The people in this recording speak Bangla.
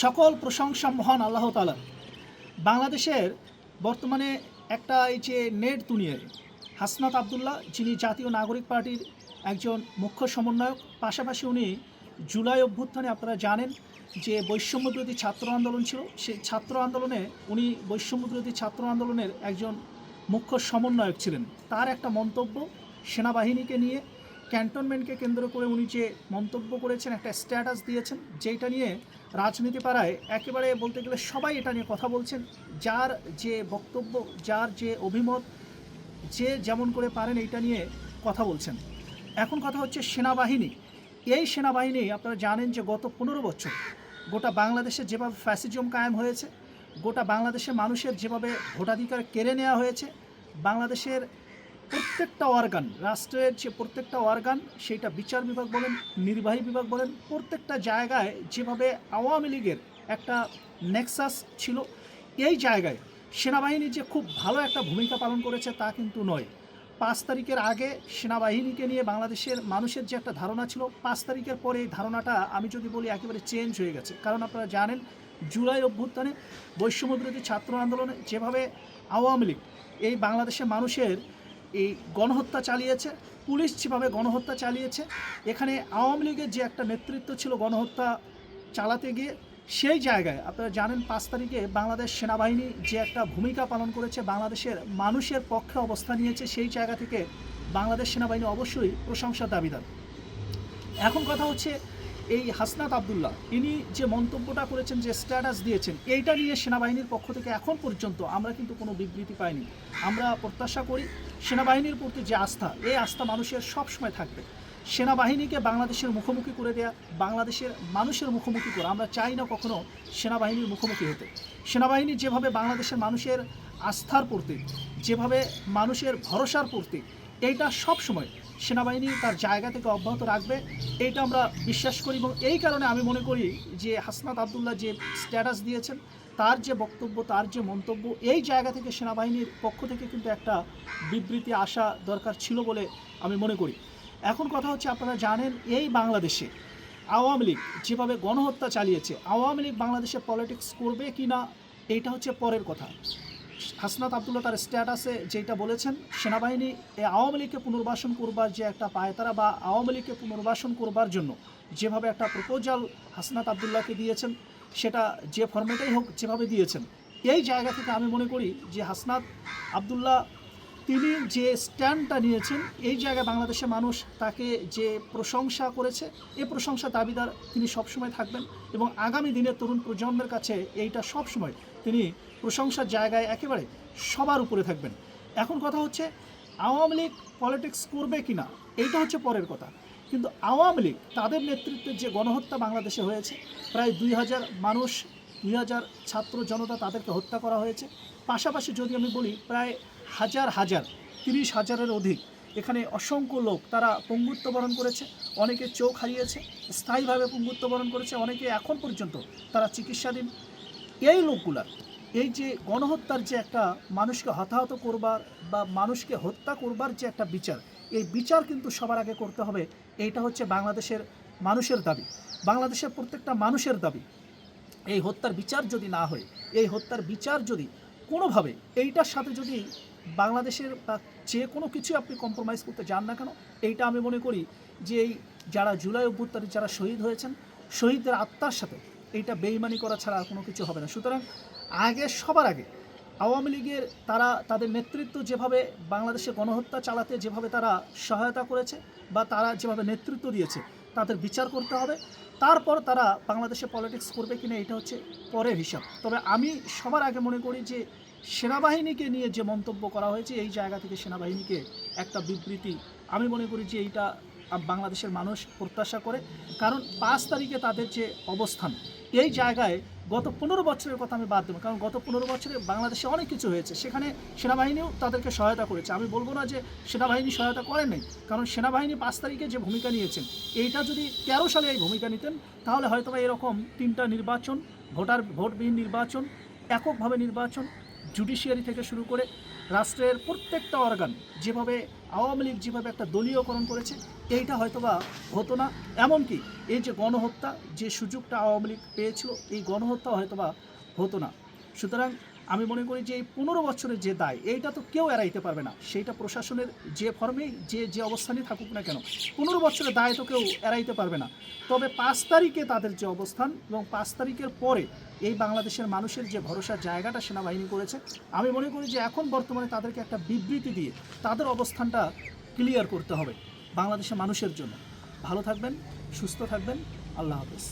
সকল প্রশংসা মহান আল্লাহ তালা বাংলাদেশের বর্তমানে একটা এই যে নেট দুনিয়ায়, হাসনাত আবদুল্লাহ, যিনি জাতীয় নাগরিক পার্টির একজন মুখ্য সমন্বয়ক, পাশাপাশি উনি জুলাই অভ্যুত্থানে আপনারা জানেন যে বৈষম্য বিরোধী ছাত্র আন্দোলন ছিল, সেই ছাত্র আন্দোলনে উনি বৈষম্য বিরোধী ছাত্র আন্দোলনের একজন মুখ্য সমন্বয়ক ছিলেন। তার একটা মন্তব্য সেনাবাহিনীকে নিয়ে ক্যান্টনমেন্টকে কেন্দ্র করে উনি যে মন্তব্য করেছেন, একটা স্ট্যাটাস দিয়েছেন যেটা নিয়ে রাজনীতি পাড়ায় একেবারে বলতে গেলে সবাই এটা নিয়ে কথা বলছেন। যার যে বক্তব্য, যার যে অভিমত, যে যেমন করে পারেন এইটা নিয়ে কথা বলছেন। এখন কথা হচ্ছে সেনাবাহিনী। এই সেনাবাহিনী, আপনারা জানেন যে গত পনেরো বছর গোটা বাংলাদেশে যেভাবে ফ্যাসিজম কায়েম হয়েছে, গোটা বাংলাদেশের মানুষের যেভাবে ভোটাধিকার কেড়ে নেওয়া হয়েছে, বাংলাদেশের প্রত্যেকটা অর্গান রাষ্ট্রের যে প্রত্যেকটা অর্গান সেটা বিচার বিভাগ বলেন, নির্বাহী বিভাগ বলেন, প্রত্যেকটা জায়গায় যেভাবে আওয়ামী লীগের একটা নেক্সাস ছিল, এই জায়গায় সেনাবাহিনী যে খুব ভালো একটা ভূমিকা পালন করেছে তা কিন্তু নয়। পাঁচ তারিখের আগে সেনাবাহিনীকে নিয়ে বাংলাদেশের মানুষের যে একটা ধারণা ছিল, পাঁচ তারিখের পরে এই ধারণাটা আমি যদি বলি একেবারে চেঞ্জ হয়ে গেছে। কারণ আপনারা জানেন, জুলাই অভ্যুত্থানে বৈষম্য বিরোধী ছাত্র আন্দোলনে যেভাবে আওয়ামী লীগ, এই বাংলাদেশের মানুষের এই গণহত্যা চালিয়েছে, পুলিশ যেভাবে গণহত্যা চালিয়েছে, এখানে আওয়ামী লীগের যে একটা নেতৃত্ব ছিল গণহত্যা চালাতে গিয়ে, সেই জায়গায়, আপনারা জানেন পাঁচ তারিখে বাংলাদেশ সেনাবাহিনী যে একটা ভূমিকা পালন করেছে, বাংলাদেশের মানুষের পক্ষে অবস্থান নিয়েছে, সেই জায়গা থেকে বাংলাদেশ সেনাবাহিনী অবশ্যই প্রশংসা দাবিদার। এখন কথা হচ্ছে এই হাসনাত আবদুল্লাহ, ইনি যে মন্তব্যটা করেছেন, যে স্ট্যাটাস দিয়েছেন, এইটা নিয়ে সেনাবাহিনীর পক্ষ থেকে এখন পর্যন্ত আমরা কিন্তু কোনো বিবৃতি পাইনি। আমরা প্রত্যাশা করি সেনাবাহিনীর প্রতি যে আস্থা, এই আস্থা মানুষের সব সময় থাকবে। সেনাবাহিনীকে বাংলাদেশের মুখোমুখি করে দেয়া, বাংলাদেশের মানুষের মুখোমুখি করা, আমরা চাই না কখনো সেনাবাহিনীর মুখোমুখি হতে। সেনাবাহিনী যেভাবে বাংলাদেশের মানুষের আস্থার প্রতীক, যেভাবে মানুষের ভরসার প্রতীক এইটা সব সময় সেনাবাহিনী তার জায়গা থেকে অব্যাহত রাখবে, এইটা আমরা বিশ্বাস করি এবং এই কারণে আমি মনে করি যে হাসনাত আবদুল্লাহ যে স্ট্যাটাস দিয়েছেন, তার যে বক্তব্য, তার যে মন্তব্য, এই জায়গা থেকে সেনাবাহিনীর পক্ষ থেকে কিন্তু একটা বিবৃতি আসা দরকার ছিল বলে আমি মনে করি। এখন কথা হচ্ছে আপনারা জানেন এই বাংলাদেশে আওয়ামী লীগ যেভাবে গণহত্যা চালিয়েছে, আওয়ামী লীগ বাংলাদেশে পলিটিক্স করবে কি না এইটা হচ্ছে পরের কথা। হাসনাত আবদুল্লাহ তার স্ট্যাটাসে যেটা বলেছেন, সেনাবাহিনী এই আওয়ামী লীগকে পুনর্বাসন করবার যে একটা পায়তারা বা আওয়ামী লীগকে পুনর্বাসন করবার জন্য যেভাবে একটা প্রপোজাল হাসনাত আবদুল্লাহকে দিয়েছেন, সেটা যে ফর্মেটেই হোক, যেভাবে দিয়েছেন, এই জায়গা থেকে আমি মনে করি যে হাসনাত আবদুল্লাহ তিনি যে স্ট্যান্ডটা নিয়েছেন, এই জায়গায় বাংলাদেশের মানুষ তাকে যে প্রশংসা করেছে এই প্রশংসা দাবিদার তিনি সবসময় থাকবেন এবং আগামী দিনের তরুণ প্রজন্মের কাছে এইটা সবসময় তিনি প্রশংসার জায়গায় একেবারে সবার উপরে থাকবেন। এখন কথা হচ্ছে, আওয়ামী লীগ পলিটিক্স করবে কি না এইটা হচ্ছে পরের কথা। কিন্তু আওয়ামী লীগ তাদের নেতৃত্বে যে গণহত্যা বাংলাদেশে হয়েছে, প্রায় দুই হাজার মানুষ, দুই হাজার ছাত্র জনতা তাদেরকে হত্যা করা হয়েছে। পাশাপাশি যদি আমি বলি, প্রায় হাজার হাজার, তিরিশ হাজারের অধিক এখানে অসংখ্য লোক তারা পঙ্গুত্ব বরণ করেছে, অনেকে চোখ হারিয়েছে, স্থায়ীভাবে পঙ্গুত্ব বরণ করেছে, অনেকে এখন পর্যন্ত তারা চিকিৎসাধীন এই লোকগুলার, এই যে গণহত্যার যে একটা মানুষকে হতাহত করবার বা মানুষকে হত্যা করবার যে একটা বিচার, এই বিচার কিন্তু সবার আগে করতে হবে, এইটা হচ্ছে বাংলাদেশের মানুষের দাবি, বাংলাদেশের প্রত্যেকটা মানুষের দাবি। এই হত্যার বিচার যদি না হয়, এই হত্যার বিচার যদি কোনোভাবে, এইটার সাথে যদি বাংলাদেশের বা যে কোনো কিছু আপনি কম্প্রোমাইজ করতে যান না কেন, এইটা আমি মনে করি যে এই যারা জুলাই অভ্যুত্থানে যারা শহীদ হয়েছেন, শহীদদের আত্মার সাথে এইটা বেইমানি করা ছাড়া আর কোনো কিছু হবে না। সুতরাং আগে, সবার আগে আওয়ামী লীগের তারা, তাদের নেতৃত্ব যেভাবে বাংলাদেশে গণহত্যা চালাতে যেভাবে তারা সহায়তা করেছে বা তারা যেভাবে নেতৃত্ব দিয়েছে, তাদের বিচার করতে হবে। তারপর তারা বাংলাদেশে পলিটিক্স করবে কিনা এটা হচ্ছে পরের হিসাব। তবে আমি সবার আগে মনে করি যে সেনাবাহিনীকে নিয়ে যে মন্তব্য করা হয়েছে, এই জায়গা থেকে সেনাবাহিনীকে একটা বিবৃতি আমি মনে করি যে এইটা বাংলাদেশের মানুষ প্রত্যাশা করে। কারণ পাঁচ তারিখে তাদের যে অবস্থান, এই জায়গায় গত পনেরো বছরের কথা আমি বাদ দেবো। কারণ গত পনেরো বছরে বাংলাদেশে অনেক কিছু হয়েছে। সেখানে সেনাবাহিনীও তাদেরকে সহায়তা করেছে। আমি বলব না যে সেনাবাহিনী সহায়তা করেন নাই। কারণ সেনাবাহিনী পাঁচ তারিখে যে ভূমিকা নিয়েছেন, এইটা যদি তেরো সালে এই ভূমিকা নিতেন, তাহলে হয়তো এরকম তিনটা নির্বাচন, ভোটার, ভোটবিহীন নির্বাচন, এককভাবে নির্বাচন, জুডিশিয়ারি থেকে শুরু করে রাষ্ট্রের প্রত্যেকটা অর্গান যেভাবে আওয়ামী লীগ যেভাবে একটা দলীয়করণ করেছে, এইটা হয়তোবা হতো না। এমনকি এই যে গণহত্যা যে সুযোগটা আওয়ামী লীগ পেয়েছিল, এই গণহত্যা হয়তোবা হতো না। সুতরাং আমি মনে করি যে এই পনেরো বছরের যে দায়, এইটা তো কেউ এড়াইতে পারবে না। সেইটা প্রশাসনের যে ফর্মেই যে যে অবস্থানই থাকুক না কেন, পনেরো বছরের দায় তো কেউ এড়াইতে পারবে না। তবে পাঁচ তারিখে তাদের যে অবস্থান এবং পাঁচ তারিখের পরে এই বাংলাদেশের মানুষের যে ভরসার জায়গাটা সেনাবাহিনী করেছে, আমি মনে করি যে এখন বর্তমানে তাদেরকে একটা বিবৃতি দিয়ে তাদের অবস্থানটা ক্লিয়ার করতে হবে বাংলাদেশের মানুষের জন্য। ভালো থাকবেন, সুস্থ থাকবেন, আল্লাহ হাফেজ।